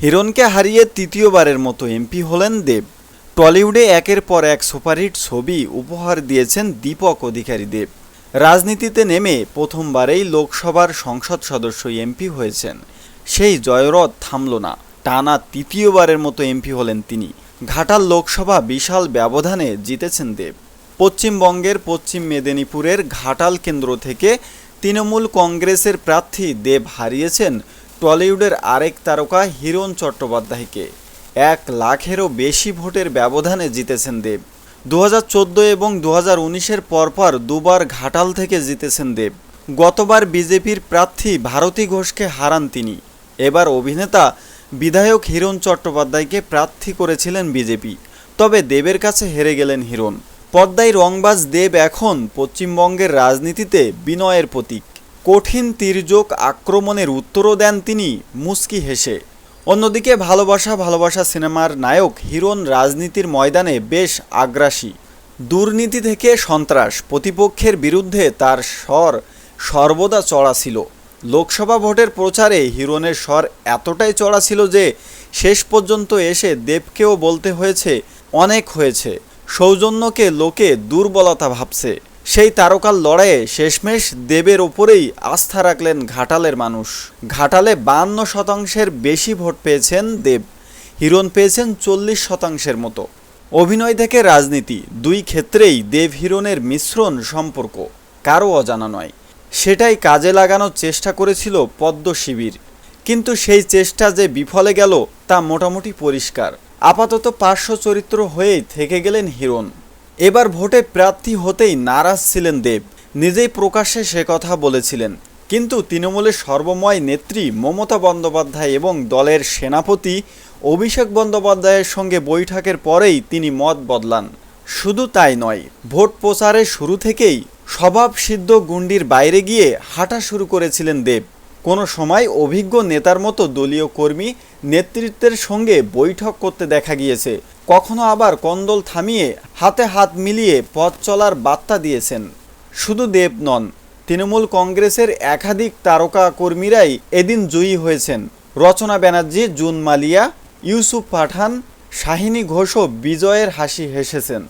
হিরণকে হারিয়ে তৃতীয়বারের মতো এমপি হলেন দেব। টলিউডে একের পর এক সুপারহিট ছবি উপহার দিয়েছেন দীপক অধিকারী দেব। রাজনীতিতে নেমে প্রথমবারেই লোকসভার সংসদ সদস্য এমপি হয়েছেন। সেই জয়রথ থামল না। টানা তৃতীয়বারের মতো এমপি হলেন তিনি। ঘাটাল লোকসভা বিশাল ব্যবধানে জিতেছেন দেব। পশ্চিমবঙ্গের পশ্চিম মেদিনীপুরের ঘাটাল কেন্দ্র থেকে তৃণমূল কংগ্রেসের প্রার্থী দেব হারিয়েছেন টলিউডের আরেক তারকা হিরণ চট্টোপাধ্যায়কে এক লাখেরও বেশি ভোটের ব্যবধানে জিতেছেন দেব। দু হাজার চোদ্দ এবং দু হাজার উনিশের পরপর দুবার ঘাটাল থেকে জিতেছেন দেব। গতবার বিজেপির প্রার্থী ভারতী ঘোষকে হারান তিনি। এবার অভিনেতা বিধায়ক হিরণ চট্টোপাধ্যায়কে প্রার্থী করেছিলেন বিজেপি। তবে দেবের কাছে হেরে গেলেন হিরণ। পদ্মায় রংবাজ দেব এখন পশ্চিমবঙ্গের রাজনীতিতে বিনয়ের প্রতীক। কঠিন তির্যক আক্রমণের উত্তরও দেন তিনি মুস্কি হেসে। অন্যদিকে ভালোবাসা ভালোবাসা সিনেমার নায়ক হিরণ রাজনীতির ময়দানে বেশ আগ্রাসী। দুর্নীতি থেকে সন্ত্রাস প্রতিপক্ষের বিরুদ্ধে তার স্বর সর্বদা চড়া ছিল। লোকসভা ভোটের প্রচারে হিরণের স্বর এতটাই চড়া ছিল যে শেষ পর্যন্ত এসে দেবকেও বলতে হয়েছে, অনেক হয়েছে। সৌজন্যকে লোকে দুর্বলতা ভাবছে। সেই তারকার লড়াইয়ে শেষমেশ দেবের ওপরেই আস্থা রাখলেন ঘাটালের মানুষ। ঘাটালে বান্ন শতাংশের বেশি ভোট পেয়েছেন দেব। হিরণ পেয়েছেন চল্লিশ শতাংশের মতো। অভিনয় থেকে রাজনীতি, দুই ক্ষেত্রেই দেব হিরণের মিশ্রণ সম্পর্ক, কারও অজানা নয়। সেটাই কাজে লাগানোর চেষ্টা করেছিল পদ্ম শিবির। কিন্তু সেই চেষ্টা যে বিফলে গেল তা মোটামুটি পরিষ্কার। আপাতত পার্শ্ব চরিত্র হয়েই থেকে গেলেন হিরণ। এবার ভোটে প্রার্থী হতেই নারাজ ছিলেন দেব। নিজেই প্রকাশ্যে সে কথা বলেছিলেন। কিন্তু তৃণমূলের সর্বময় নেত্রী মমতা বন্দ্যোপাধ্যায় এবং দলের সেনাপতি অভিষেক বন্দ্যোপাধ্যায়ের সঙ্গে বৈঠকের পরেই তিনি মত বদলান। শুধু তাই নয়, ভোট প্রচারের শুরু থেকেই স্বভাব সিদ্ধ গুন্ডির বাইরে গিয়ে হাঁটা শুরু করেছিলেন দেব। কোনো সময় অভিজ্ঞ নেতার মতো দলীয় কর্মী নেতৃত্বের সঙ্গে বৈঠক করতে দেখা গিয়েছে। কখনো আবার কন্দল থামিয়ে হাতে হাত মিলিয়ে পথ চলার বার্তা দিয়েছেন। শুধু দেব নন, তৃণমূল কংগ্রেসের একাধিক তারকা কর্মীরাই এদিন জয়ী হয়েছেন। রচনা ব্যানার্জি জুন মালিয়া, ইউসুফ পাঠান, শাহিনী ঘোষও বিজয়ের হাসি হেসেছেন।